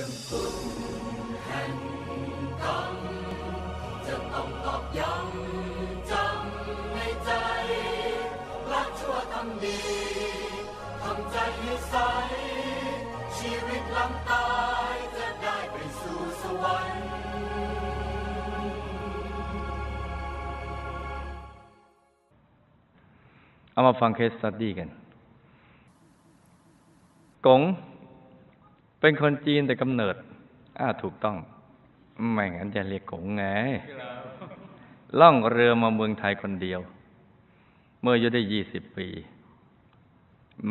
รื่องฝุ่นแห่งกรรมจะต้องตอกย้ำจำในใจรักชั่วทำดีทำใจให้ใส ชีวิตหลังตายจะได้ไปสู่สวรรค์เอามาฟังเคสสตัดดี้กันกง เป็นคนจีนแต่กำเนิด อ้าถูกต้อง ไม่งั้นจะเรียกกงไง ล่องเรือมาเมืองไทยคนเดียว เมื่ออายุได้ยี่สิบปี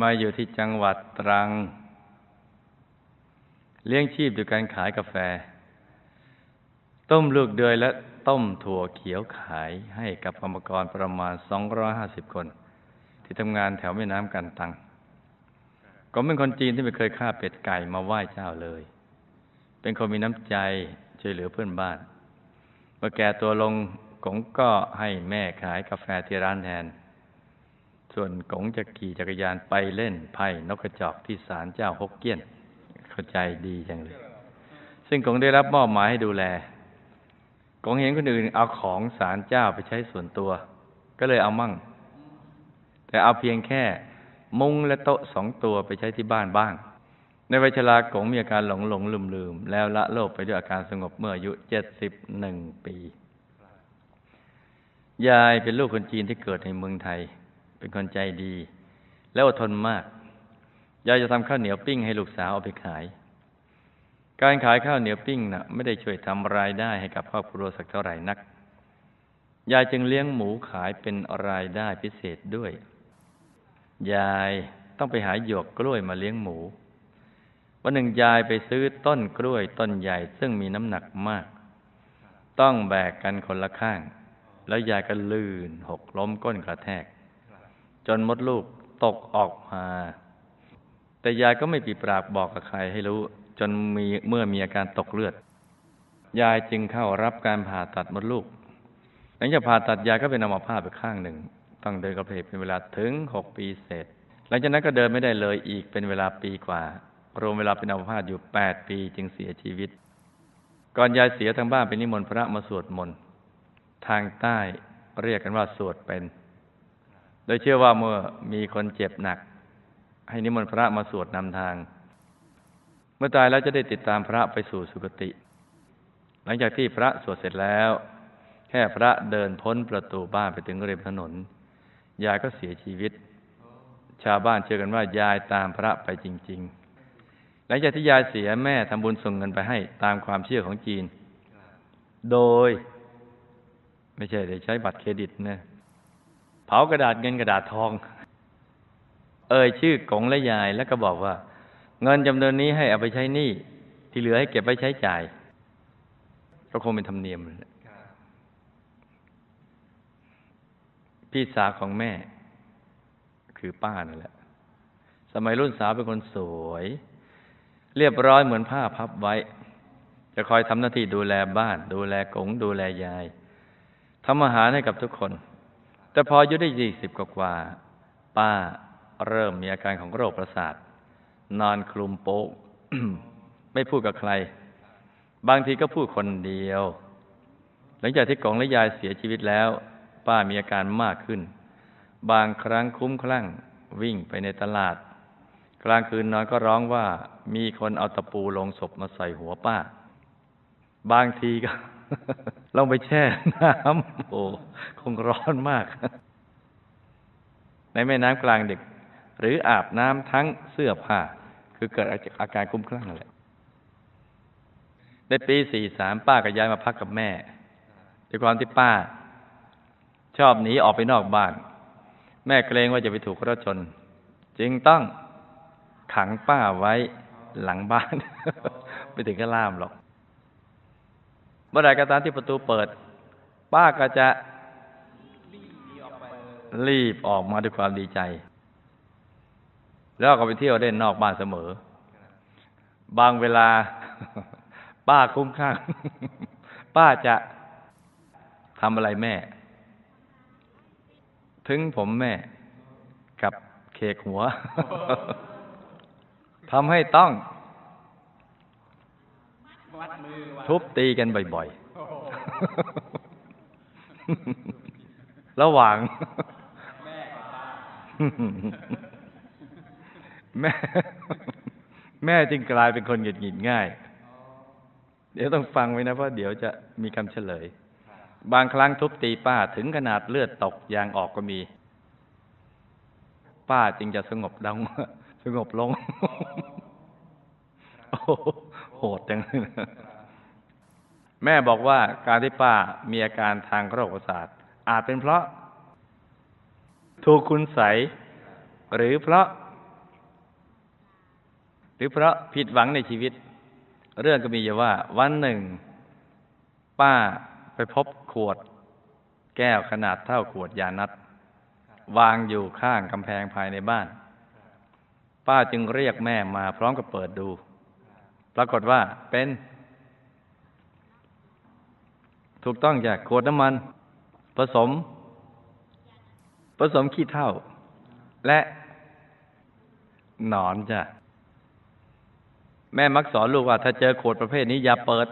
มาอยู่ที่จังหวัดตรัง เลี้ยงชีพด้วยการขายกาแฟ ต้มลูกเดือยและต้มถั่วเขียวขายให้กับกรรมกรประมาณ 250 คน ที่ทำงานแถวแม่น้ำกันตัง ก็เป็นคนจีนที่ไม่เคยฆ่าเป็ดไก่มาไหว้เจ้าเลย เป็นคนมีน้ำใจช่วยเหลือเพื่อนบ้าน เมื่อแก่ตัวลงกงก็ให้แม่ขายกาแฟที่ร้านแทน ส่วนกงจะขี่จักรยานไปเล่นไพ่นกกระจอกที่ศาลเจ้าฮกเกี้ยน เข้าใจดีจังเลย ซึ่งกงได้รับมอบหมายให้ดูแล กงเห็นคนอื่นเอาของศาลเจ้าไปใช้ส่วนตัว ก็เลยเอามั่ง แต่เอาเพียงแค่ มุ้งและโต๊ะสองตัวไปใช้ที่บ้านบ้าง ในวัยชรากงมีอาการหลงหลงลืมลืมแล้วละโลกไปด้วยอาการสงบเมื่ออายุเจ็ดสิบหนึ่งปี ยายเป็นลูกคนจีนที่เกิดในเมืองไทย เป็นคนใจดี และอดทนมาก ยายจะทำข้าวเหนียวปิ้งให้ลูกสาวเอาไปขาย การขายข้าวเหนียวปิ้งนะ่ะไม่ได้ช่วยทำรายได้ให้กับครอบครัวสักเท่าไหร่นัก ยายจึงเลี้ยงหมูขายเป็นรายได้พิเศษด้วย ยายต้องไปหาหยวกกล้วยมาเลี้ยงหมู วันหนึ่งยายไปซื้อต้นกล้วยต้นใหญ่ซึ่งมีน้ำหนักมาก ต้องแบกกันคนละข้าง แล้วยายก็ลื่นหกล้มก้นกระแทก จนมดลูกตกออกมา แต่ยายก็ไม่ปีปรากบอกกับใครให้รู้ จนมีเมื่อมีอาการตกเลือด ยายจึงเข้ารับการผ่าตัดมดลูก หลังจากผ่าตัดยายก็เป็นอัมพาตไปข้างหนึ่ง ต้องเดินกระเพกเป็นเวลาถึงหกปีเศษ หลังจากนั้นก็เดินไม่ได้เลยอีกเป็นเวลาปีกว่า รวมเวลาเป็นอัมพาตอยู่แปดปีจึงเสียชีวิต ก่อนยายเสียทางบ้านไปนิมนต์พระมาสวดมนต์ทางใต้เรียกกันว่าสวดเป็น โดยเชื่อว่าเมื่อมีคนเจ็บหนัก ให้นิมนต์พระมาสวดนำทาง เมื่อตายแล้วจะได้ติดตามพระไปสู่สุคติ หลังจากที่พระสวดเสร็จแล้ว แค่พระเดินพ้นประตูบ้านไปถึงริมถนน ยายก็เสียชีวิต ชาวบ้านเชื่อกันว่ายายตามพระไปจริง ๆ หลังจากที่ยายเสียแม่ทำบุญส่งเงินไปให้ตามความเชื่อของจีน โดย ไม่ใช่ได้ใช้บัตรเครดิตนะเผากระดาษเงินกระดาษทอง เอ่ยชื่อกงและยายแล้วก็บอกว่า เงินจำนวนนี้ให้เอาไปใช้หนี้ที่เหลือให้เก็บไว้ใช้จ่าย ก็คงเป็นธรรมเนียมเลย พี่สาวของแม่ คือป้านั่นแหละ สมัยรุ่นสาวเป็นคนสวย เรียบร้อยเหมือนผ้าพับไว้ จะคอยทำหน้าที่ดูแลบ้าน ดูแลกงดูแลยายทำอาหารให้กับทุกคน แต่พออายุได้ยี่สิบกว่า ป้าเริ่มมีอาการของโรคประสาท นอนคลุมโป๊กไม่พูดกับใคร บางทีก็พูดคนเดียว หลังจากที่กงและยายเสียชีวิตแล้ว ป้ามีอาการมากขึ้น บางครั้งคุ้มคลั่งวิ่งไปในตลาด กลางคืนนอนก็ร้องว่ามีคนเอาตะปูลงศพมาใส่หัวป้า บางทีก็ลงไปแช่น้ำโอ้คงร้อนมาก ในแม่น้ำกลางดึก หรืออาบน้ำทั้งเสื้อผ้า คือเกิดอาการคุ้มคลั่งนั่นแหละในปีสี่สามป้าก็ย้ายมาพักกับแม่ด้วยความที่ป้า ชอบหนีออกไปนอกบ้าน แม่เกรงว่าจะไปถูกรถชน จึงต้องขังป้าไว้หลังบ้าน ไม่ถึงกับล่ามหรอก เมื่อไรก็ตามที่ประตูเปิด ป้าก็จะรีบออกมาด้วยความดีใจ แล้วก็ไปเที่ยวเล่นนอกบ้านเสมอ บางเวลา ป้าคุ้มข้าง ป้าจะทำอะไรแม่ ถึงผมแม่ กับเคกหัวทำให้ต้อง ทุบตีกันบ่อยๆ ระหว่าง แม่ แม่จึงกลายเป็นคนหงุดหงิดง่าย เดี๋ยวต้องฟังไว้นะ เพราะเดี๋ยวจะมีคำเฉลย บางครั้งทุบตีป้าถึงขนาดเลือดตกยางออกก็มี ป้าจึงจะสงบดังสงบลง โอ้โหดจังเลยแม่บอกว่าการที่ป้ามีอาการทางโรคประสาทอาจเป็นเพราะ ถูกคุณใส หรือเพราะ หรือเพราะผิดหวังในชีวิต เรื่องก็มีอยู่ว่า วันหนึ่ง ป้าไปพบ ขวด แก้วขนาดเท่าขวดยานัดวางอยู่ข้างกำแพงภายในบ้าน ป้าจึงเรียกแม่มาพร้อมกับเปิดดู ปรากฏว่าเป็น ถูกต้องจากขวดน้ำมัน ผสม ผสมขี้เถ้าและหนอนจ้ะแม่มักสอนลูกว่า ถ้าเจอขวดประเภทนี้อย่าเปิด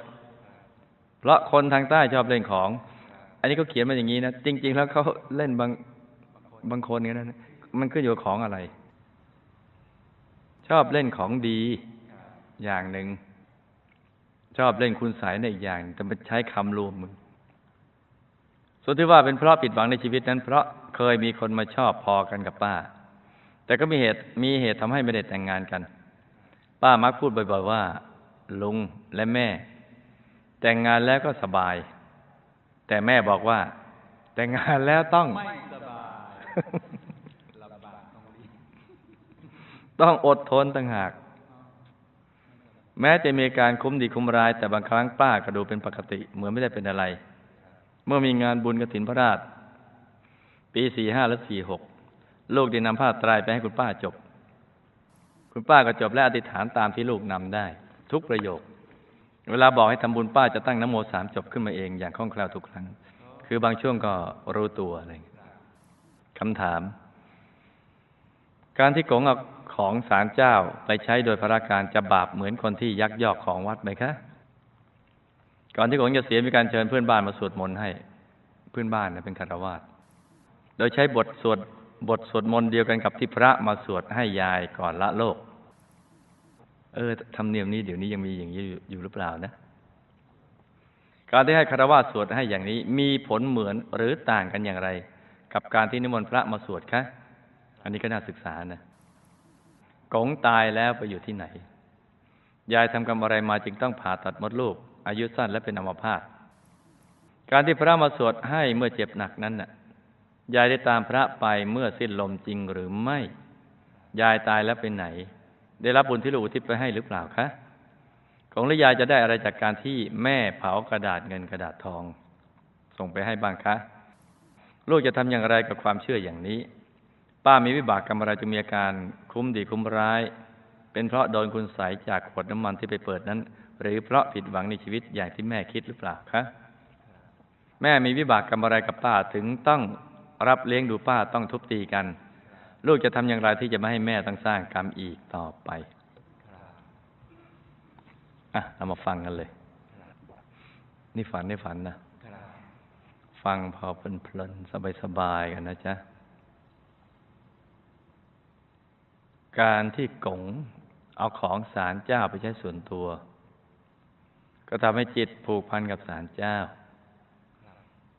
เพราะคนทางใต้ชอบเล่นของ อันนี้เขาเขียนมาอย่างนี้นะ จริง ๆ แล้วเขาเล่นบางบางคนกันนะมันขึ้นอยู่กับของอะไร ชอบเล่นของดีอย่างหนึ่ง ชอบเล่นคุณสายในอีกอย่าง แต่มันใช้คำรวมมึงส่วนที่ว่าเป็นเพราะผิดหวังในชีวิตนั้น เพราะเคยมีคนมาชอบพอกันกับป้า แต่ก็มีเหตุมีเหตุทำให้ไม่ได้แต่งงานกัน ป้ามักพูดบ่อย ๆ ว่า ลุงและแม่ แต่งงานแล้วก็สบาย แต่แม่บอกว่า แต่งงานแล้วต้องไม่สบายลำบากต้องอดทนต่างหาก แม้จะมีการคุ้มดีคุ้มร้าย แต่บางครั้งป้าก็ดูเป็นปกติ เหมือนไม่ได้เป็นอะไร เมื่อมีงานบุญกฐินพระราช ปีสี่ห้าและสี่หกลูกได้นำผ้าตรายไปให้คุณป้าจบ คุณป้าก็จบและอธิษฐานตามที่ลูกนำได้ ทุกประโยค เวลาบอกให้ทำบุญป้าจะตั้งนโมสามจบขึ้นมาเองอย่างคล่องแคล่วทุกครั้ง คือบางช่วงก็รู้ตัวอะไรคำถาม การที่โกงเอาของศาลเจ้าไปใช้โดยพระการจะบาปเหมือนคนที่ยักยอกของวัดไหมคะ ก่อนที่โกงจะเสียมีการเชิญเพื่อนบ้านมาสวดมนต์ให้เพื่อนบ้านนะเป็นคารวาสโดยใช้บทสวดบทสวดมนต์เดียวกันกับที่พระมาสวดให้ยายก่อนละโลก เออธรรมเนียมนี้เดี๋ยวนี้ยังมีอย่างนี้อยู่หรือเปล่านะ การที่ให้คารวะสวดให้อย่างนี้ มีผลเหมือนหรือต่างกันอย่างไร กับการที่นิมนต์พระมาสวดคะอันนี้ก็น่าศึกษานะกงตายแล้วไปอยู่ที่ไหน ยายทำกรรมอะไรมาจึงต้องผ่าตัดมดลูก อายุสั้นและเป็นอัมพาตการที่พระมาสวดให้เมื่อเจ็บหนักนั้นน่ะ ยายได้ตามพระไปเมื่อสิ้นลมจริงหรือไม่ ยายตายแล้วไปไหน ได้รับบุญที่ลูกอุทิศไปให้หรือเปล่าคะ ของหรือยายจะได้อะไรจากการที่แม่เผากระดาษเงินกระดาษทอง ส่งไปให้บ้างคะ ลูกจะทำอย่างไรกับความเชื่ออย่างนี้ ป้ามีวิบากกรรมอะไรจะมีอาการคุ้มดีคุ้มร้าย เป็นเพราะโดนคุณใสยจากขวดน้ำมันที่ไปเปิดนั้น หรือเพราะผิดหวังในชีวิตอย่างที่แม่คิดหรือเปล่าคะแม่มีวิบากกรรมอะไรกับป้าถึงต้องรับเลี้ยงดูป้าต้องทุบตีกัน ลูกจะทำอย่างไรที่จะไม่ให้แม่ต้องสร้างกรรมอีกต่อไปอะเรามาฟังกันเลย นี่ฝันนี่ฝันนะฟังพอเพลินๆสบายๆกันนะจ๊ะการที่กงเอาของสารเจ้าไปใช้ส่วนตัว ก็ทำให้จิตผูกพันกับสารเจ้า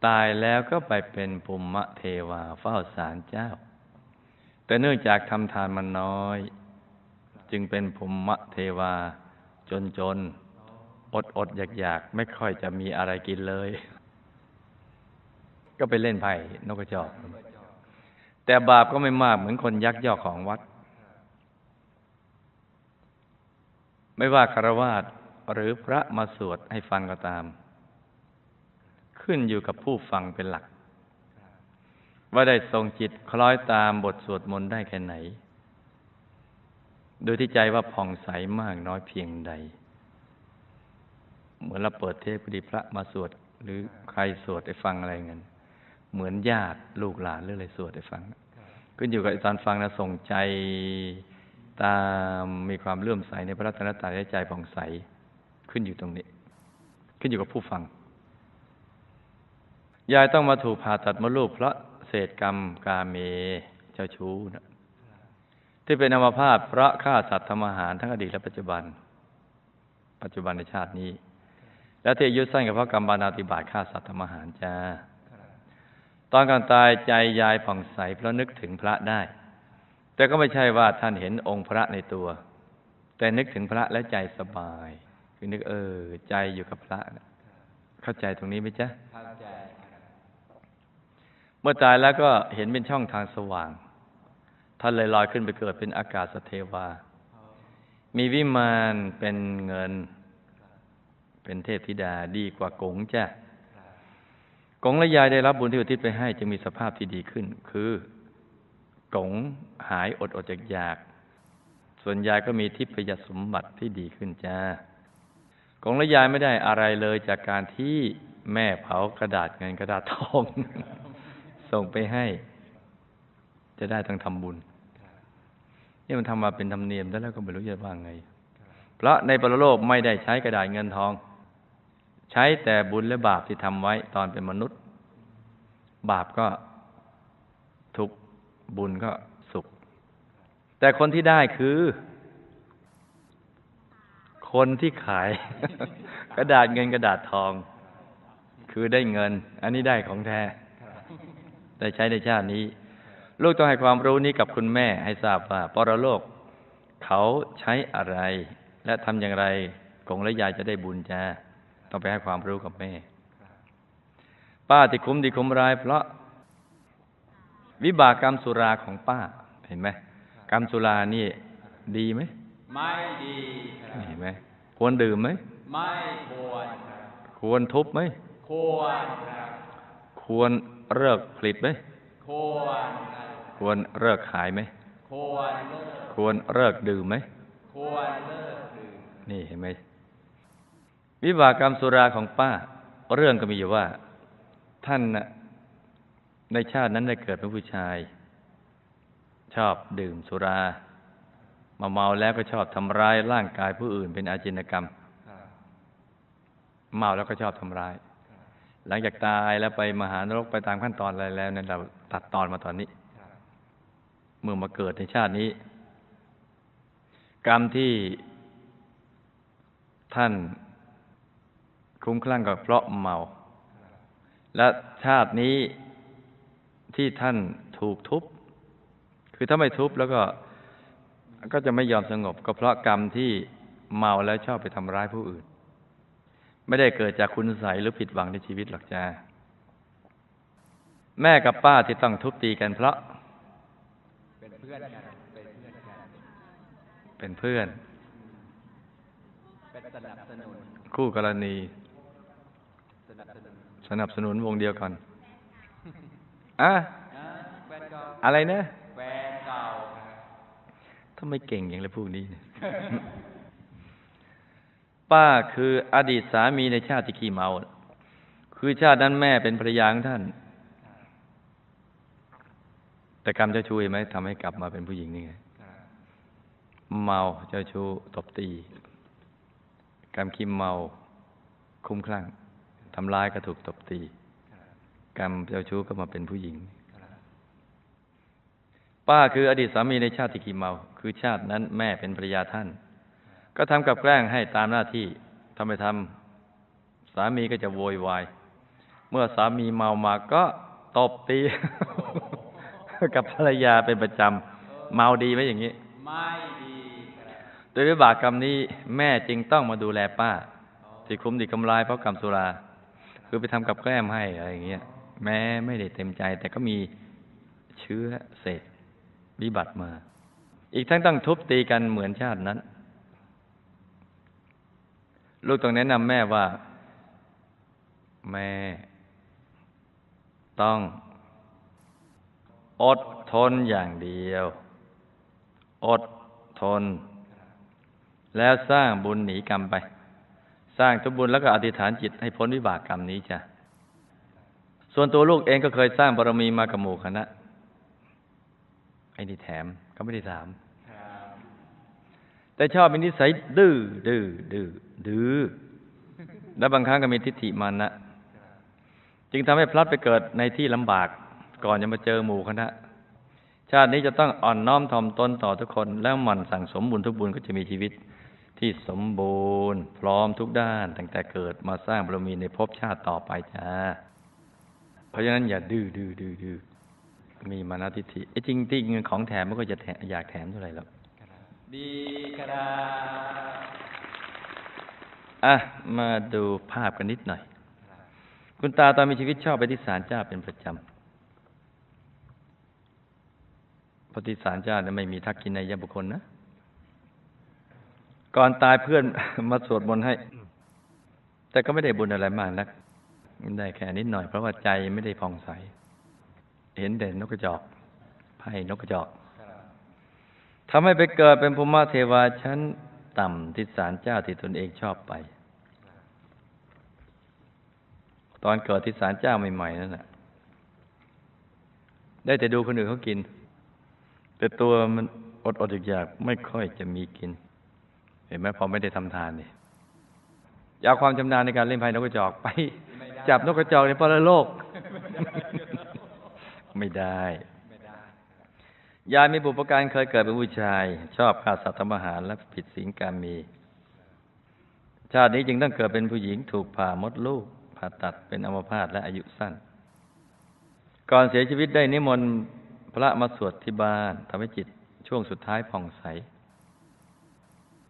ตายแล้วก็ไปเป็นภูมิเทวาเฝ้าสารเจ้า แต่เนื่องจากทำทานมันน้อย จึงเป็นภูมิเทวา จนจนอดอดอยากอยากๆไม่ค่อยจะมีอะไรกินเลย ก็ไปเล่นไพ่นกกระจอก แต่บาปก็ไม่มากเหมือนคนยักยอกของวัด ไม่ว่าคารวาสหรือพระมาสวดให้ฟังก็ตาม ขึ้นอยู่กับผู้ฟังเป็นหลัก ว่าได้ทรงจิตคล้อยตามบทสวดมนต์ได้แค่ไหน โดยที่ใจว่าผ่องใสมากน้อยเพียงใด เหมือนเราเปิดเทปพอดีพระมาสวด หรือใครสวดให้ฟังอะไรเงี้ยเหมือนญาติลูกหลานหรืออะไรสวดให้ฟัง ขึ้นอยู่กับตอนฟังนะส่งใจตามมีความเลื่อมใสในพระรัตนตรัยใจผ่องใสขึ้นอยู่ตรงนี้ ขึ้นอยู่กับผู้ฟังยายต้องมาถูกผ่าตัดมดลูกเพราะ เศษกรรมกาเมเจ้าชู้นะที่เป็นอมพาตเพระฆ่าสัตว์ทำอาหารทั้งอดีตและปัจจุบัน ปัจจุบันในชาตินี้ และที่ยุสั้นก็เพระกรรมบานาติบาตฆ่าสัตว์ทำอาหารจ้าตอนก่อนตายใจยายผ่องใสเพราะนึกถึงพระได้ แต่ก็ไม่ใช่ว่าท่านเห็นองค์พระในตัว แต่นึกถึงพระและใจสบาย คือนึกเออ ใจอยู่กับพระเข้าใจตรงนี้ไหมจ๊ะเข้าใจ เมื่อตายแล้วก็เห็นเป็นช่องทางสว่าง ท่านเลยลอยขึ้นไปเกิดเป็นอากาศสเทวา มีวิมานเป็นเงิน เป็นเทพธิดาดีกว่ากงจ้ะกงและยายได้รับบุญที่อุทิศไปให้จึงมีสภาพที่ดีขึ้น คือกงหายอดอดจากอยากๆส่วนยายก็มีทิพยสมบัติที่ดีขึ้นจ้ากงและยายไม่ได้อะไรเลยจากการที่แม่เผากระดาษเงินกระดาษทอง ส่งไปให้ จะได้ต้องทำบุญนี่มันทำมาเป็นธรรมเนียมแล้วก็ไม่รู้จะว่าไง เพราะในปรโลกไม่ได้ใช้กระดาษเงินทอง ใช้แต่บุญและบาปที่ทำไว้ตอนเป็นมนุษย์ บาปก็ทุกบุญก็สุข แต่คนที่ได้คือ คนที่ขาย กระดาษเงินกระดาษทอง คือได้เงิน อันนี้ได้ของแท้ ได้ใช้ในชาตินี้ ลูกต้องให้ความรู้นี้กับคุณแม่ให้ทราบว่าปรโลก เขาใช้อะไร และทำอย่างไรกงและยายจะได้บุญจ้าต้องไปให้ความรู้กับแม่ ป้าที่คุ้มดีคุ้มร้าย เพราะ วิบากกรรมสุราของป้า เห็นไหมกรรมสุรานี่ ดีไหมไม่ดีครับเห็นไหมควรดื่มไหมไม่ควรครับควรทุบไหมควรครับควร เลิกผลิตไหมควรครับควรเลิกขายไหมควรเลิกควรเลิกดื่มไหมควรเลิกดื่มนี่เห็นไหมวิบากกรรมสุราของป้า เรื่องก็มีอยู่ว่า ท่านน่ะในชาตินั้นได้เกิดเป็นผู้ชาย ชอบดื่มสุรามาเมาแล้วก็ชอบทำร้ายร่างกายผู้อื่นเป็นอาจินกรรมครับเมาแล้วก็ชอบทำร้าย หลังจากตายแล้วไปมหานรกไปตามขั้นตอนอะไรแล้วเนี่ยเราตัดตอนมาตอนนี้ เมื่อมาเกิดในชาตินี้ กรรมที่ท่านคุ้มคลั่งก็เพราะเมา และชาตินี้ที่ท่านถูกทุบ คือถ้าไม่ทุบแล้วก็ก็จะไม่ยอมสงบ ก็เพราะกรรมที่เมาแล้วชอบไปทำร้ายผู้อื่น ไม่ได้เกิดจากคุณใสยหรือผิดหวังในชีวิตหรอกจ้าแม่กับป้าที่ต้องทุบตีกันเพราะ เป็นเพื่อนกันเป็นเพื่อนกันเป็นเพื่อนเป็นสนับสนุน คู่กรณี สนับสนุนสนับสนุนวงเดียวกันอะอ่าแฟนเก่าอะไรนะแฟนเก่าครับทำไมเก่งอย่างเลยพวกนี้เนี่ย ป้าคืออดีตสามีในชาติที่ขี้เมา คือชาตินั้นแม่เป็นภรรยาของท่าน แต่กรรมเจ้าชู้ไหมทำให้กลับมาเป็นผู้หญิงนี่ไงเมาเจ้าชู้ตบตี กรรมขี้เมา คุ้มคลั่งทำร้ายก็ถูกตบตี กรรมเจ้าชู้ก็มาเป็นผู้หญิง ป้าคืออดีตสามีในชาติที่ขี้เมา คือชาตินั้นแม่เป็นภรรยาท่าน ก็ทำกับแกล้งให้ตามหน้าที่ทำไปทำสามีก็จะโวยวาย เมื่อสามีเมามาก็ตบตี กับภรรยาเป็นประจำเมาดีไหมอย่างนี้ ไม่ดีโดยวิบากกรรมนี้แม่จึงต้องมาดูแลป้าที่คุ้มดีกำลายเพราะกรรมสุรา คือไปทำกับแกล้มให้อะไรอย่างเงี้ยแม้ไม่ได้เต็มใจ แต่ก็มีเชื้อเศษวิบัติมา อีกทั้งต้องทุบตีกันเหมือนชาตินั้น ลูกต้องแนะนำแม่ว่า แม่ ต้อง อดทนอย่างเดียว อดทน แล้วสร้างบุญหนีกรรมไป สร้างทุบุญแล้วก็อธิษฐานจิตให้พ้นวิบากกรรมนี้จ้ะส่วนตัวลูกเองก็เคยสร้างบารมีมากับหมู่คณะไอ้นี่แถมก็ไม่ได้ถาม แต่ชอบเป็นนิสัยดื้อดื้อดื้อดื้อและบางครั้งก็มีทิฏฐิมานะจึงทำให้พลัดไปเกิดในที่ลำบาก ก่อนจะมาเจอหมู่คณะ ชาตินี้จะต้องอ่อนน้อมถ่อมตนต่อทุกคน แล้วหมั่นสั่งสมบุญทุกบุญก็จะมีชีวิตที่สมบูรณ์ พร้อมทุกด้านตั้งแต่เกิดมาสร้างบารมีในภพชาติต่อไปจ้าเพราะฉะนั้นอย่าดื้อดื้อดื้อดื้อมีมานะทิฏฐิไอ้จริงจริงๆของแถมมันก็จะอยากแถมเท่าไหร่หรอก ดีครับอะมาดูภาพกันนิดหน่อย คุณตาตอนมีชีวิตชอบไปที่ศาลเจ้าเป็นประจำเพระที่ศาลเจ้าเนี่ยไม่มีทักกินในยบุคคลนะ ก่อนตายเพื่อนมาสวดมนต์ให้ แต่ก็ไม่ได้บุญอะไรมากนักได้แค่นิดหน่อยเพราะว่าใจไม่ได้ผ่องใส เห็นเด่นนกกระจอกไพ่นกกระจอก ทำให้ไปเกิดเป็นภูมิเทวาชั้นต่ำที่ศาลเจ้าที่ตนเองชอบไป ตอนเกิดที่ศาลเจ้าใหม่ๆนั่นแหละได้แต่ดูคนอื่นเขากิน แต่ตัวมันอดอดอยากๆไม่ค่อยจะมีกิน เห็นไหมพอไม่ได้ทำทานเนี่ยอยากความชำนาญในการเล่นไพ่นกกระจอกไป จับนกกระจอกในปรโลก ไม่ได้ไม่ได้ ยายมีบุปการเคยเกิดเป็นผู้ชาย ชอบฆ่าสัตว์ทำอาหารและผิดศีลการมี ชาตินี้จึงต้องเกิดเป็นผู้หญิงถูกผ่ามดลูก ผ่าตัดเป็นอัมพาตและอายุสั้น ก่อนเสียชีวิตได้นิมนต์พระมาสวดที่บ้านทำให้จิตช่วงสุดท้ายผ่องใส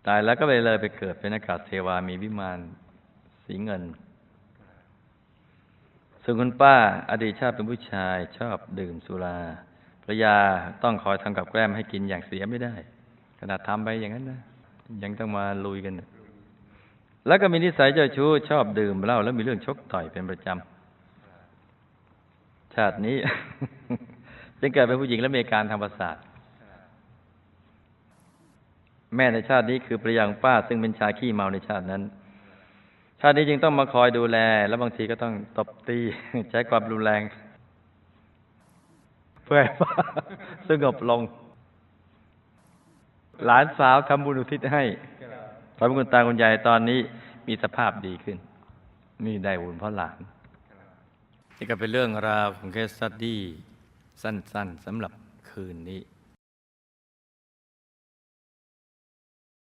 ตายแล้วก็เลยเลยไปเกิดเป็นอากาศเทวามีวิมานสีเงินส่วนคุณป้าอดีตชาติเป็นผู้ชายชอบดื่มสุรา ภรรยาต้องคอยทำกับแกล้มให้กินอย่างเสียไม่ได้ ขนาดทำไปอย่างนั้นนะยังต้องมาลุยกันนะแล้วก็มีนิสัยเจ้าชู้ชอบดื่มเหล้าแล้วมีเรื่องชกต่อยเป็นประจำชาตินี้ จึงเกิดเป็นผู้หญิงและมีการทางประสาทแม่ในชาตินี้คือภรรยาของป้า ซึ่งเป็นชายขี้เมาในชาตินั้น ชาตินี้จึงต้องมาคอยดูแล แล้วบางทีก็ต้องตบตีใช้ความรุนแรง พื่อให้สงบลง หลานสาวทำบุญอุทิศให้ทำให้คุณตาคุณยายตอนนี้มีสภาพดีขึ้นนี่ได้บุญเพราะหลาน นี่ก็เป็นเรื่องราวของเคสตัดี้สั้นๆสำหรับคืนนี้